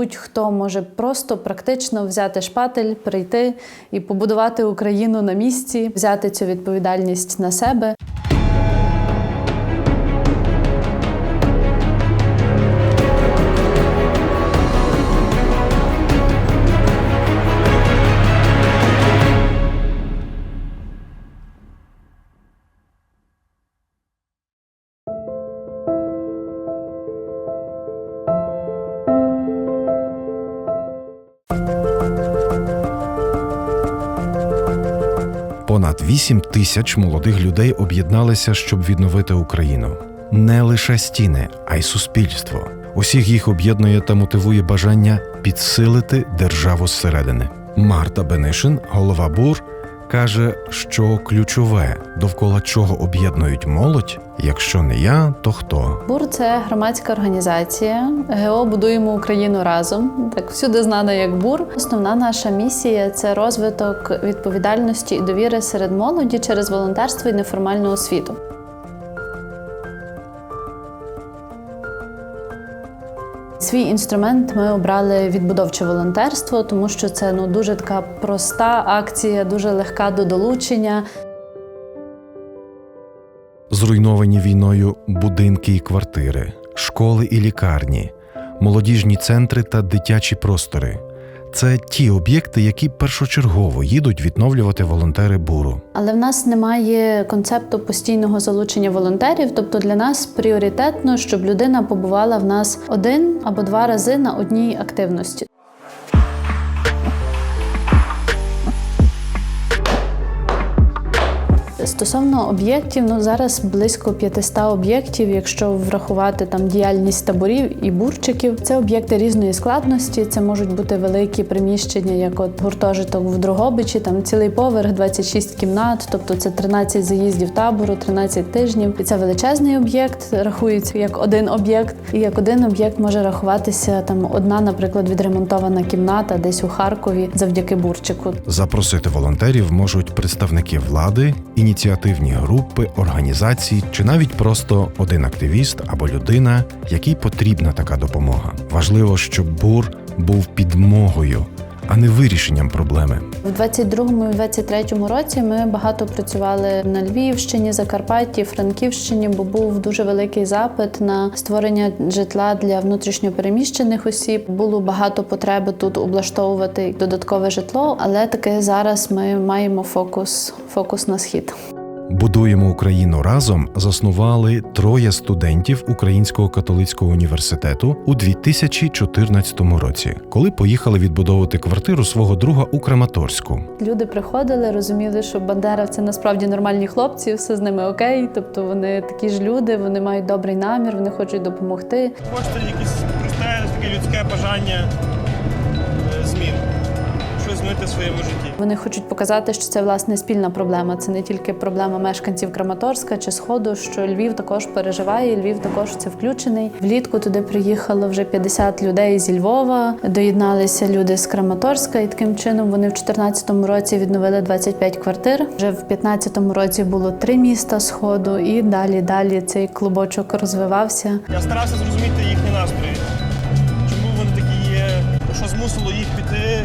будь-хто може просто практично взяти шпатель, прийти і побудувати Україну на місці, взяти цю відповідальність на себе. 8 тисяч молодих людей об'єдналися, щоб відновити Україну. Не лише стіни, а й суспільство. Усіх їх об'єднує та мотивує бажання підсилити державу зсередини. Марта Бенишин, голова БУР, каже, що ключове, довкола чого об'єднують молодь. Якщо не я, то хто? БУР це громадська організація. ГО будуємо Україну разом. Так всюди знана як БУР. Основна наша місія це розвиток відповідальності і довіри серед молоді через волонтерство і неформальну освіту. Свій інструмент ми обрали відбудовче волонтерство, тому що це ну дуже така проста акція, дуже легка до долучення. Зруйновані війною будинки і квартири, школи і лікарні, молодіжні центри та дитячі простори. Це ті об'єкти, які першочергово їдуть відновлювати волонтери буру. Але в нас немає концепту постійного залучення волонтерів. Тобто для нас пріоритетно, щоб людина побувала в нас один або два рази на одній активності. Стосовно об'єктів, ну зараз близько 500 об'єктів, якщо врахувати там діяльність таборів і бурчиків. Це об'єкти різної складності. Це можуть бути великі приміщення, як от гуртожиток в Дрогобичі, там цілий поверх, 26 кімнат, тобто це 13 заїздів табору, 13 тижнів. І це величезний об'єкт, рахується як один об'єкт. І як один об'єкт може рахуватися там одна, наприклад, відремонтована кімната десь у Харкові завдяки бурчику. Запросити волонтерів можуть представники влади, ініціативні групи, організації чи навіть просто один активіст або людина, якій потрібна така допомога. Важливо, щоб бур був підмогою, а не вирішенням проблеми. В 22-му і 23-му році ми багато працювали на Львівщині, Закарпатті, Франківщині, бо був дуже великий запит на створення житла для внутрішньопереміщених осіб. Було багато потреби тут облаштовувати додаткове житло, але таки зараз ми маємо фокус, фокус на схід. Будуємо Україну разом заснували троє студентів Українського католицького університету у 2014 році, коли поїхали відбудовувати квартиру свого друга у Краматорську. Люди приходили, розуміли, що Бандера це насправді нормальні хлопці, все з ними окей. Тобто вони такі ж люди, вони мають добрий намір, вони хочуть допомогти. Хочете якесь просте таке людське бажання своєму житті. Вони хочуть показати, що це власне спільна проблема. Це не тільки проблема мешканців Краматорська чи Сходу, що Львів також переживає. Львів також в це включений. Влітку туди приїхало вже 50 людей зі Львова. Доєдналися люди з Краматорська, і таким чином вони в 2014 році відновили 25 квартир. Вже в 2015 році було три міста Сходу, і далі далі цей клубочок розвивався. Я старався зрозуміти їхні настрої. Чому вони такі є, що змусило їх піти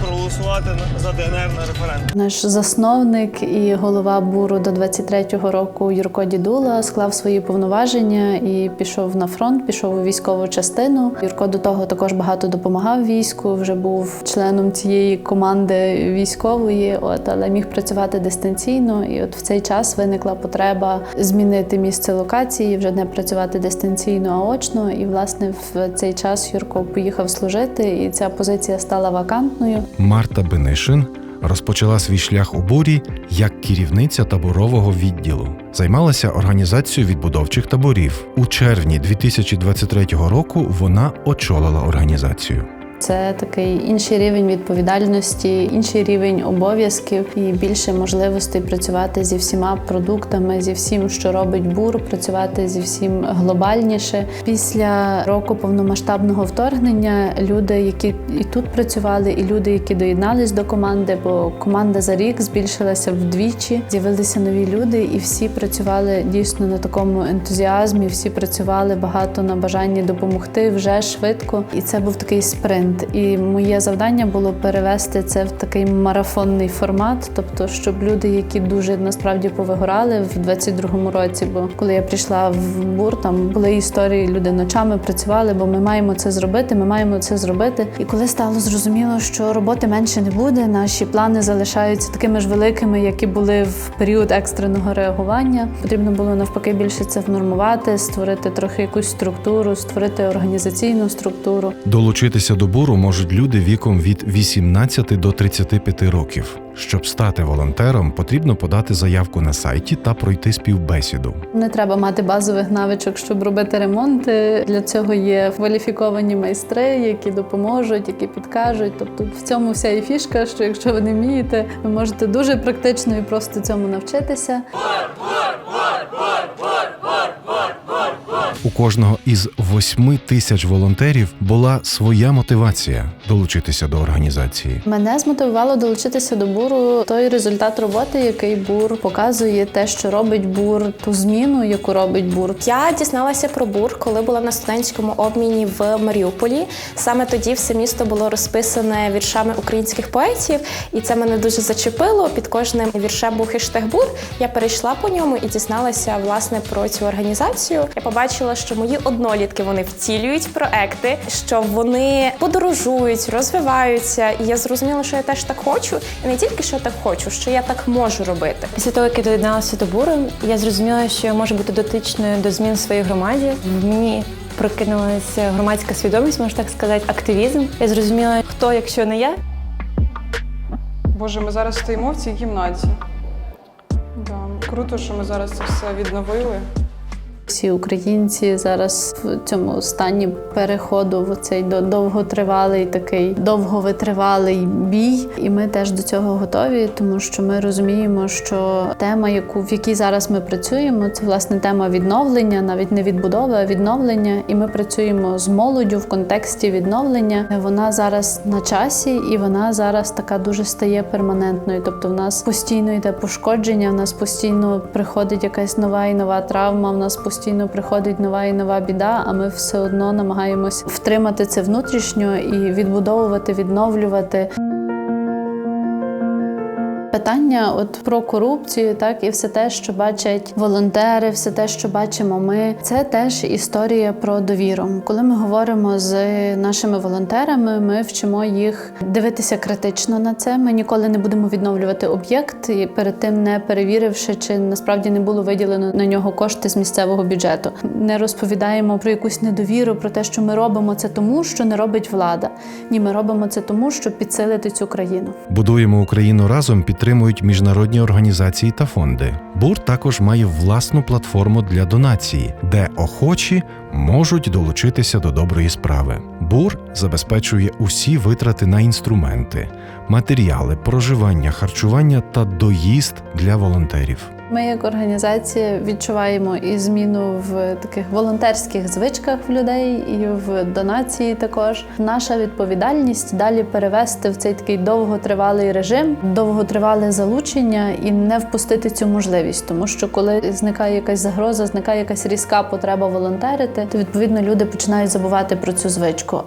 проголосувати за ДНР на референдум. Наш засновник і голова буру до 23-го року Юрко Дідула склав свої повноваження і пішов на фронт, пішов у військову частину. Юрко до того також багато допомагав війську. Вже був членом цієї команди військової, от але міг працювати дистанційно. І от в цей час виникла потреба змінити місце локації, вже не працювати дистанційно, а очно. І власне в цей час Юрко поїхав служити, і ця позиція стала вакантною. Марта Бенишин розпочала свій шлях у бурі як керівниця таборового відділу. Займалася організацією відбудовчих таборів. У червні 2023 року вона очолила організацію. Це такий інший рівень відповідальності, інший рівень обов'язків і більше можливостей працювати зі всіма продуктами, зі всім, що робить бур, працювати зі всім глобальніше. Після року повномасштабного вторгнення люди, які і тут працювали, і люди, які доєднались до команди, бо команда за рік збільшилася вдвічі. З'явилися нові люди, і всі працювали дійсно на такому ентузіазмі. Всі працювали багато на бажанні допомогти вже швидко. І це був такий спринт. І моє завдання було перевести це в такий марафонний формат, тобто, щоб люди, які дуже насправді повигорали в 22-му році, бо коли я прийшла в бур, там були історії, люди ночами працювали, бо ми маємо це зробити. Ми маємо це зробити. І коли стало зрозуміло, що роботи менше не буде, наші плани залишаються такими ж великими, які були в період екстреного реагування. Потрібно було навпаки більше це внормувати, створити трохи якусь структуру, створити організаційну структуру. Долучитися до буру можуть люди віком від 18 до 35 років. Щоб стати волонтером, потрібно подати заявку на сайті та пройти співбесіду. Не треба мати базових навичок, щоб робити ремонти. Для цього є кваліфіковані майстри, які допоможуть, які підкажуть. Тобто в цьому вся і фішка, що якщо ви не вмієте, ви можете дуже практично і просто цьому навчитися. У кожного із 8 тисяч волонтерів була своя мотивація долучитися до організації. Мене змотивувало долучитися до буру той результат роботи, який бур показує, те, що робить бур, ту зміну, яку робить бур. Я дізналася про бур, коли була на студентському обміні в Маріуполі. Саме тоді все місто було розписане віршами українських поетів, і це мене дуже зачепило. Під кожним віршем був хештег бур. Я перейшла по ньому і дізналася власне про цю організацію. Я побачила, що мої однолітки вони втілюють проекти, що вони подорожують, розвиваються. І я зрозуміла, що я теж так хочу, і не тільки що так хочу, що я так можу робити. Після того, як я доєдналася до буру, я зрозуміла, що я можу бути дотичною до змін в своїй громаді. В мені прокинулася громадська свідомість, можна так сказати, активізм. Я зрозуміла, хто, якщо не я, Боже, ми зараз стоїмо в цій кімнаті. Да. Круто, що ми зараз це все відновили. Всі українці зараз в цьому стані переходу в цей до- довготривалий, такий довговитривалий бій. І ми теж до цього готові, тому що ми розуміємо, що тема, яку в якій зараз ми працюємо, це власне тема відновлення, навіть не відбудови, а відновлення. І ми працюємо з молоддю в контексті відновлення. Вона зараз на часі, і вона зараз така дуже стає перманентною. Тобто, в нас постійно йде пошкодження, в нас постійно приходить якась нова і нова травма. В нас постійно приходить нова і нова біда. А ми все одно намагаємось втримати це внутрішньо і відбудовувати, відновлювати. Питання от про корупцію, так і все те, що бачать волонтери, все те, що бачимо ми, це теж історія про довіру. Коли ми говоримо з нашими волонтерами, ми вчимо їх дивитися критично на це. Ми ніколи не будемо відновлювати об'єкт і перед тим не перевіривши, чи насправді не було виділено на нього кошти з місцевого бюджету. Не розповідаємо про якусь недовіру, про те, що ми робимо це тому, що не робить влада. Ні, ми робимо це тому, щоб підсилити цю країну. Будуємо Україну разом підтримують міжнародні організації та фонди. Бур також має власну платформу для донації, де охочі можуть долучитися до доброї справи. Бур забезпечує усі витрати на інструменти, матеріали, проживання, харчування та доїзд для волонтерів. Ми, як організація, відчуваємо і зміну в таких волонтерських звичках в людей, і в донації також. Наша відповідальність далі перевести в цей такий довготривалий режим, довготривале залучення і не впустити цю можливість. Тому що коли зникає якась загроза, зникає якась різка потреба волонтерити, то відповідно люди починають забувати про цю звичку.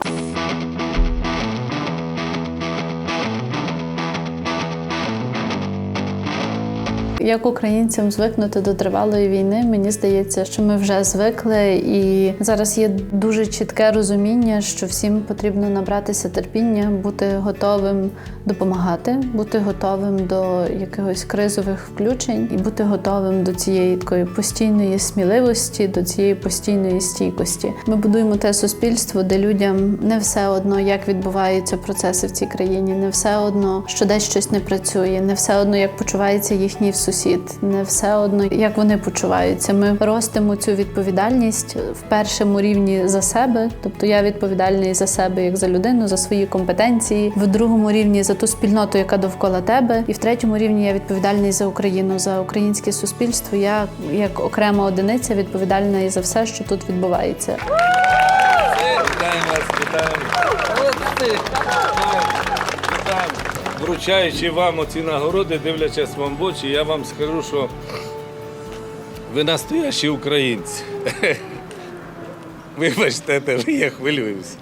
Як українцям звикнути до тривалої війни, мені здається, що ми вже звикли, і зараз є дуже чітке розуміння, що всім потрібно набратися терпіння, бути готовим допомагати, бути готовим до якихось кризових включень і бути готовим до цієї такої постійної сміливості, до цієї постійної стійкості. Ми будуємо те суспільство, де людям не все одно, як відбуваються процеси в цій країні, не все одно, що десь щось не працює, не все одно, як почувається їхній сусід. Сусід, не все одно, як вони почуваються. Ми ростимо цю відповідальність в першому рівні за себе, тобто я відповідальний за себе як за людину, за свої компетенції, в другому рівні за ту спільноту, яка довкола тебе, і в третьому рівні я відповідальний за Україну, за українське суспільство. Я як окрема одиниця відповідальна і за все, що тут відбувається. Вручаючи вам оці нагороди, дивлячись вам в очі, я вам скажу, що ви настоящі українці. Вибачте, я хвилююся.